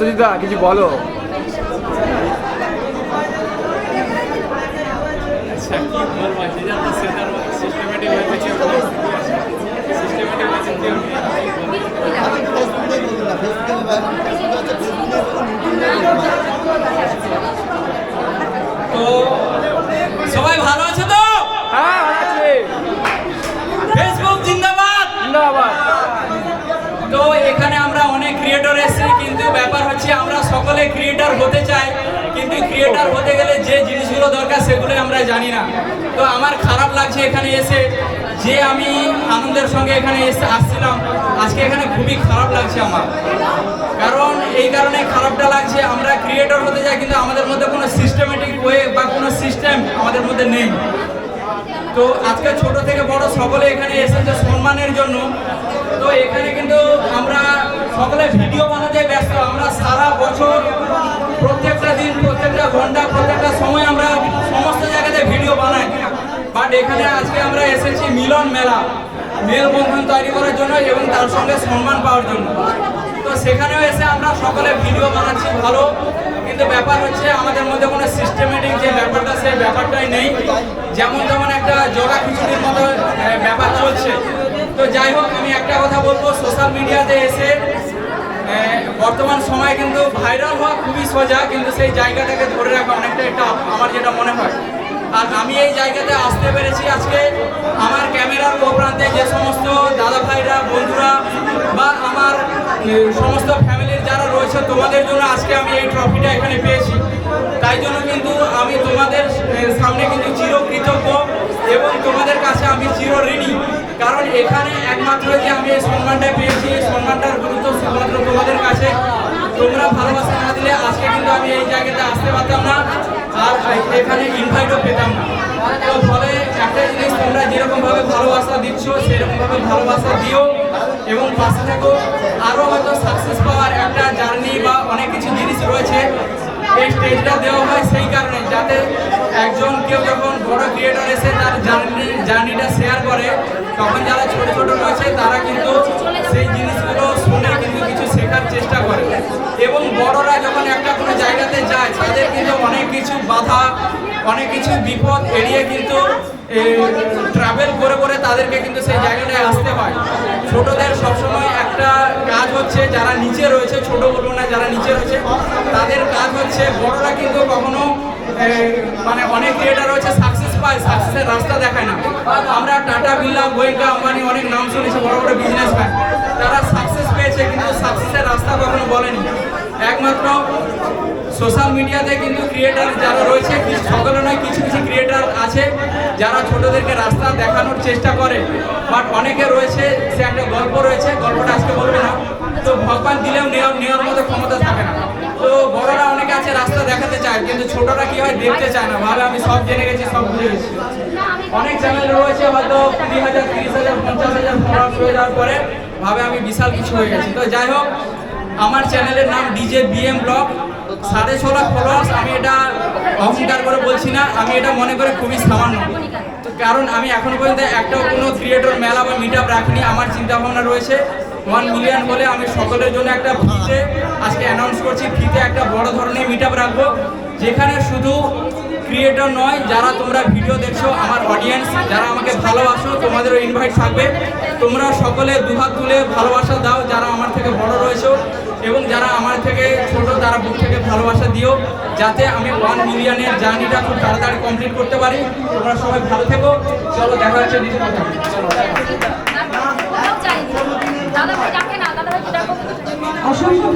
সুজিতা কিছু বলো আচ্ছা তো সেটার সিস্টেমেটিক সকলে ক্রিয়েটার হতে চায়, কিন্তু ক্রিয়েটার হতে গেলে যে জিনিসগুলো দরকার সেগুলো আমরা জানি না। তো আমার খারাপ লাগছে এখানে এসে, যে আমি আনন্দের সঙ্গে এখানে এসে আসছিলাম, আজকে এখানে খুবই খারাপ লাগছে আমার। কারণ এই কারণে খারাপটা লাগছে, আমরা ক্রিয়েটর হতে চাই, কিন্তু আমাদের মধ্যে কোনো সিস্টেমেটিক ওয়ে বা কোনো সিস্টেম আমাদের মধ্যে নেই। তো আজকে ছোট থেকে বড় সকলে এখানে এসেছে সম্মানের জন্য। তো এখানে কিন্তু আমরা সকলে ভিডিও বানাতে ব্যস্ত আমরা সারা বছর প্রত্যেকটা দিন, প্রত্যেকটা ঘণ্টা, প্রত্যেকটা সময় আমরা সমস্ত জায়গাতে ভিডিও বানাই। বাট এখানে আজকে আমরা এসেছি মিলন মেলা, মেলবন্ধন তৈরি করার জন্য এবং তার সঙ্গে সম্মান পাওয়ার জন্য। তো সেখানেও এসে আমরা সকলে ভিডিও বানাচ্ছি ভালো। কিন্তু ব্যাপার হচ্ছে আমাদের মধ্যে কোনো সিস্টেমেটিক যে ব্যাপারটা, সেই ব্যাপারটাই নেই। যেমন যেমন একটা জগা খিচুড়ির মতো ব্যাপার চলছে। তো যাই হোক, আমি একটা কথা বলব সোশ্যাল মিডিয়াতে বর্তমান সময় কিন্তু ভাইরাল হওয়া খুবই সোজা, কিন্তু সেই জায়গাটাকে ধরে রাখা অনেকটা একটা আমার যেটা মনে হয়। আর আমি এই জায়গাতে আসতে পেরেছি আজকে আমার ক্যামেরার ও প্রান্তে যে সমস্ত দাদা ভাইরা, বন্ধুরা বা আমার সমস্ত ফ্যামিলির যারা রয়েছে, তোমাদের জন্য আজকে আমি এই ট্রফিটা এখানে পেয়েছি। তাই জন্য কিন্তু আমি তোমাদের সামনে কিন্তু চিরকৃতজ্ঞ এবং তোমাদের কাছে আমি চির ঋণী কারণ এখানে একমাত্র যে আমি এই সম্মানটা পেয়েছি, এই সম্মানটার গুরুত্ব শুধুমাত্র তোমাদের কাছে তোমরা ভালোবাসা না দিলে আজকে কিন্তু আমি এই জায়গাতে আসতে পারতাম না। আর এখানে ইনভাইটও পেতাম না। তো ফলে একটা জিনিস তোমরা যেরকম ভাবে ভালোবাসা দিচ্ছ সেরকম ভাবে ভালোবাসা দিও এবং পাশে থাকো। আরও হয়তো সাকসেস পাওয়ার একটা জার্নি বা অনেক কিছু জিনিস রয়েছে। এই স্টেজটা দেওয়া হয় সেই কারণে, যাতে একজন কেউ যখন বড় ক্রিয়েটর এসে তার জার্নি জার্নিটা শেয়ার করে, তখন যারা বড়রা যখন একটা কোনো জায়গাতে যাই তাদের কিন্তু অনেক কিছু বাধা, অনেক কিছু বিপদ এড়িয়ে কিন্তু ট্রাভেল করে করে তাদেরকে কিন্তু সেই জায়গাটায় আসতে হয়। ছোটদের সবসময় একটা কাজ হচ্ছে যারা নিচে রয়েছে, ছোট বলব না, যারা নিচে রয়েছে, তাদের কাজ হচ্ছে বড়রা কিন্তু কখনো মানে অনেক ক্রিয়েটার রয়েছে সাকসেস পায় সাকসেসের রাস্তা দেখায় না। আমরা টাটা বিড়লা, গোয়েঙ্কা আম্বানি অনেক নাম শুনেছি, বড় বড় বিজনেসম্যান তারা সাকসেস পেয়েছে কিন্তু সাকসেসের রাস্তা কখনো বলেনি। একমাত্র সোশ্যাল মিডিয়াতে কিন্তু ক্রিয়েটার যারা রয়েছে সকলে নয়, কিছু কিছু ক্রিয়েটার আছে যারা ছোটদেরকে রাস্তা দেখানোর চেষ্টা করে। বাট অনেকে রয়েছে, সে একটা গল্প রয়েছে, গল্পটা আজকে বলবে না। তো ভগবান দিলেও নেওয়ার নেওয়ার মতো ক্ষমতা থাকে না। তো বড়রা অনেকে আছে রাস্তা দেখাতে চায়, কিন্তু ছোটরা কি হয়, দেখতে চায় না। ভাবে আমি সব জেনে গেছি, সব বুঝে গেছি। অনেক চ্যানেল রয়েছে হয়তো কুড়ি হাজার, তিরিশ হাজার, পঞ্চাশ হাজার হয়ে যাওয়ার পরে ভাবে আমি বিশাল কিছু হয়ে গেছি। তো যাই হোক আমার চ্যানেলের নাম ডিজে বিএম ব্লগ সাড়ে ছ লাখ ফলোয়ার্স আমি এটা অহংকার করে বলছি না, আমি এটা মনে করে খুবই সামান্য। তো কারণ আমি এখনও পর্যন্ত একটাও কোনো ক্রিয়েটর মেলা বা মিট আপ রাখিনি, আমার চিন্তাভাবনা রয়েছে। ওয়ান মিলিয়ন বলে আমি সকলের জন্য একটা ফ্রিতে আজকে অ্যানাউন্স করছি ফ্রিতে একটা বড় ধরনের মিট আপ রাখব, যেখানে শুধু ক্রিয়েটর নয়, যারা তোমরা ভিডিও দেখছ, আমার অডিয়েন্স যারা আমাকে ভালোবাসো, তোমাদেরও ইনভাইট থাকবে। তোমরা সকলে দুহাত তুলে ভালোবাসা দাও, যারা আমার থেকে বড় রয়েছো। এবং যারা আমার থেকে ছোট তারা বুক থেকে ভালোবাসা দিও যাতে আমি ওয়ান মিলিয়নের জার্নিটা খুব তাড়াতাড়ি কমপ্লিট করতে পারি। তোমরা সবাই ভালো থেকো। চলো দেখা হচ্ছে অসংখ্য